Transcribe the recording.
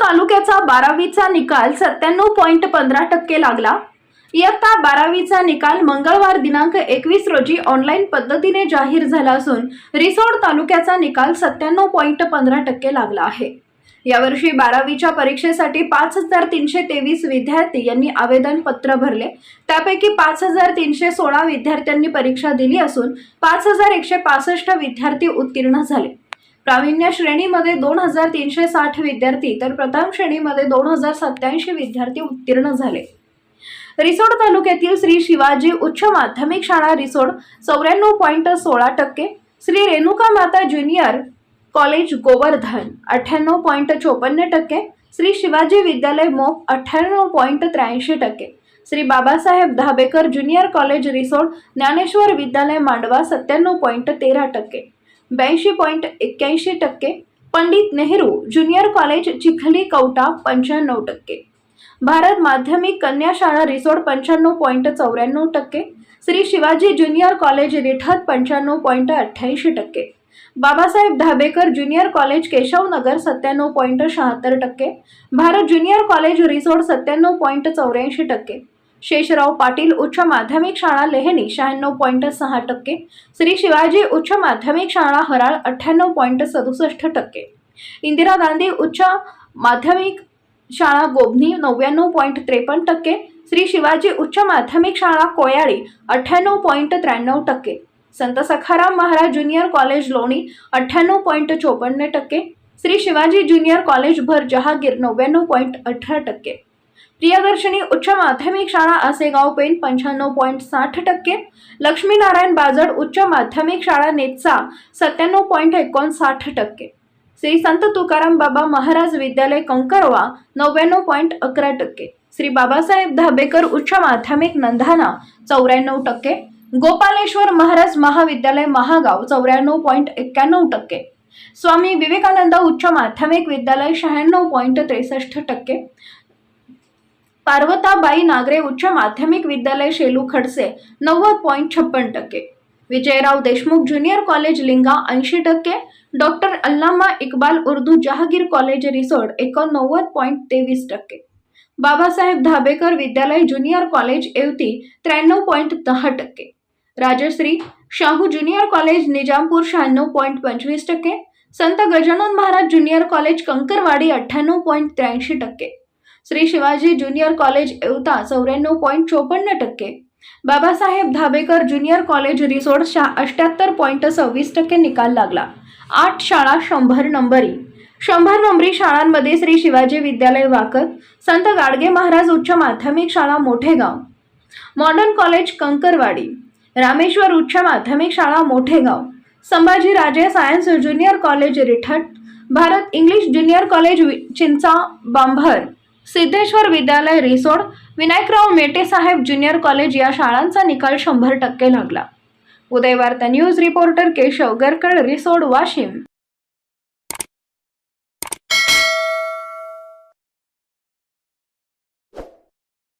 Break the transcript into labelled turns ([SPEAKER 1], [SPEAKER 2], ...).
[SPEAKER 1] तालुक्याचा बारावीचा निकाल सत्त्याण्णव पॉईंट पंधरा टक्के लागला. इयत्ता बारावीचा निकाल मंगळवार दिनांक एकवीस रोजी ऑनलाईन पद्धतीने जाहीर झाला असून रिसोड तालुक्याचा निकाल सत्त्याण्णव पॉईंट पंधरा टक्के लागला आहे. यावर्षी बारावीच्या परीक्षेसाठी पाच हजार तीनशे तेवीस विद्यार्थी यांनी आवेदन पत्र भरले. त्यापैकी पाच हजार तीनशे सोळा विद्यार्थ्यांनी परीक्षा दिली असून पाच हजार एकशे पासष्ट विद्यार्थी उत्तीर्ण झाले. प्रावीण्य श्रेणीमध्ये दोन हजार तीनशे साठ विद्यार्थी तर प्रथम श्रेणीमध्ये दोन हजार सत्याऐंशी विद्यार्थी उत्तीर्ण झाले. रिसोड तालुक्यातील श्री शिवाजी उच्च माध्यमिक शाळा रिसोड चौऱ्याण्णव पॉईंट सोळा टक्के श्री रेणुका माता ज्युनियर कॉलेज गोवर्धन अठ्ठ्याण्णव पॉईंट चोपन्न टक्के श्री शिवाजी विद्यालय मोप अठ्ठ्याण्णव पॉईंट त्र्याऐंशी टक्के श्री बाबासाहेब धाबेकर ज्युनियर कॉलेज रिसोड ज्ञानेश्वर विद्यालय मांडवा सत्त्याण्णव पॉईंट तेरा टक्के. ब्याऐंशी पॉईंट एक्क्याऐंशी टक्के पंडित नेहरू ज्युनियर कॉलेज चिखली कवटा पंच्याण्णव टक्के. भारत माध्यमिक कन्या शाळा रिसोड पंच्याण्णव पॉईंट चौऱ्याण्णव टक्के श्री शिवाजी ज्युनियर कॉलेज रिठत पंच्याण्णव पॉईंट अठ्ठ्याऐंशी टक्के बाबासाहेब धाबेकर ज्युनियर कॉलेज केशवनगर सत्त्याण्णव पॉईंट शहात्तर टक्के भारत ज्युनियर कॉलेज रिसोड सत्त्याण्णव पॉईंट चौऱ्याऐंशी टक्के शेषराव पाटील उच्च माध्यमिक शाळा लेहणी शहाण्णव पॉईंट सहा टक्के. श्री शिवाजी उच्च माध्यमिक शाळा हराळ अठ्ठ्याण्णव पॉईंट सदुसष्ट टक्के. इंदिरा गांधी उच्च माध्यमिक शाळा गोभनी नव्याण्णव पॉईंट त्रेपन्न टक्के. श्री शिवाजी उच्च माध्यमिक शाळा कोयाळी अठ्ठ्याण्णव पॉईंट त्र्याण्णव टक्के. संत सखाराम महाराज ज्युनियर कॉलेज लोणी अठ्ठ्याण्णव पॉईंट चोपन्न टक्के. श्री शिवाजी ज्युनियर कॉलेज भर जहागीर नव्याण्णव पॉईंट अठरा टक्के. प्रियदर्शनी उच्च माध्यमिक शाळा आसेगाव पेन पंच्याण्णव पॉईंट साठ टक्के लक्ष्मीनारायण बाजड उच्च माध्यमिक शाळा नेतसा सत्त्याण्णव पॉईंट एकोणसाठ टक्के. श्री संत तुकाराम बाबा महाराज विद्यालय कंकरवा नव्याण्णव पॉईंट अकरा टक्के. श्री बाबासाहेब धाबेकर उच्च माध्यमिक नंधाना चौऱ्याण्णव टक्के. गोपालेश्वर महाराज महाविद्यालय महागाव चौऱ्याण्णव पॉईंट एक्क्याण्णव टक्के. स्वामी विवेकानंद उच्च माध्यमिक विद्यालय शहाण्णव पॉईंट त्रेसष्ट टक्के. पार्वताबाई नागरे उच्च माध्यमिक विद्यालय शेलू खडसे नव्वद पॉईंट छप्पन टक्के. विजयराव देशमुख ज्युनियर कॉलेज लिंगा ऐंशी टक्के. Doctor Allama Iqbal Urdu Jahagir college resort एकोणनव्वद पॉईंट तेवीस टक्के. बाबासाहेब धाबेकर विद्यालय ज्युनियर कॉलेज येवती त्र्याण्णव पॉईंट दहा टक्के. राजश्री शाहू ज्युनियर कॉलेज निजामपूर शहाण्णव पॉईंट पंचवीस टक्के. संत गजानन महाराज ज्युनियर कॉलेज कंकरवाडी अठ्ठ्याण्णव पॉईंट त्र्याऐंशी टक्के. श्री शिवाजी ज्युनियर कॉलेज येवता चौऱ्याण्णव पॉईंट चोपन्न टक्के. बाबासाहेब धाबेकर ज्युनियर कॉलेज रिसोड अष्ट्याहत्तर पॉईंट सव्वीस टक्के निकाल लागला. आठ शाळा शंभर नंबरी. शंभर नंबरी शाळांमध्ये श्री शिवाजी विद्यालय वाकत संत गाडगे महाराज उच्च माध्यमिक शाळा मोठेगाव. Modern college Kankarwadi. रामेश्वर उच्च माध्यमिक शाळा Mothegaon. Sambhaji Raje science junior college Rithat Bharat English junior college वि- चिंचा बांभर. सिद्धेश्वर विद्यालय रिसोड विनायकराव मेटेसाहेब ज्युनियर कॉलेज या शाळांचा निकाल शंभर टक्के लागला. Udayvarta news reporter Keshav Garkad Risod Washim.